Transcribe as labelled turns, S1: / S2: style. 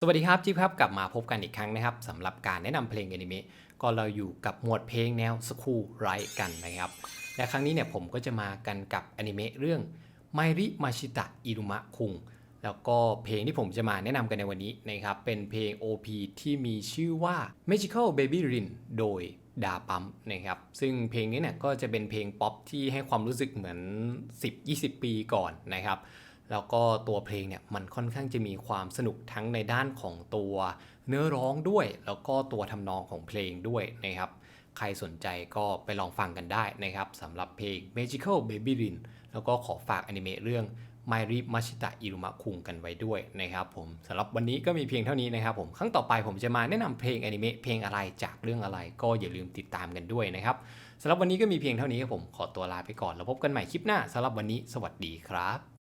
S1: สวัสดีครับจิ๊บครับ กลับมาพบกันอีกครั้งนะครับสำหรับการแนะนำเพลงอนิเมะก็เราอยู่กับหมวดเพลงแนวสคูลไรกันนะครับ และครั้งนี้เนี่ยผมก็จะมากันกับอนิเมะเรื่องไมริมาชิตะอิรุมะคุงแล้วก็เพลงที่ผมจะมาแนะนำกันในวันนี้นะครับ เป็นเพลง OP ที่มีชื่อว่า Magical Baby Rin โดยดาปั๊มนะครับ ซึ่งเพลงนี้เนี่ยก็จะเป็นเพลงป๊อปที่ให้ความรู้สึกเหมือน 10-20 ปีก่อนนะครับ แล้วก็ตัวเพลงเนี่ยมันค่อนข้างจะมีความสนุกทั้งในด้านของตัวเนื้อร้องด้วย แล้วก็ตัวทำนองของเพลงด้วยนะครับ ใครสนใจก็ไปลองฟังกันได้นะครับสำหรับเพลง Magical Baby Rin แล้วก็ขอฝากอนิเมะเรื่อง m y r i Mashita Iruma คุงกันไว้ด้วยนะครับผมสำหรับวันนี้ก็มีเพียงเท่านี้นะครับผมครั้งต่อไปผมจะมาแนะนำเพลงอนิเมะเพลงอะไรจากเรื่องอะไร ก็อย่าลืมติดตามกันด้วยนะครับสำหรับวันนี้ก็มีเพียงเท่านี้ครับผมขอตัวลาไปก่อนแล้วพบกันใหม่คลิปหน้าสำหรับวันนี้ สวัสดีครับ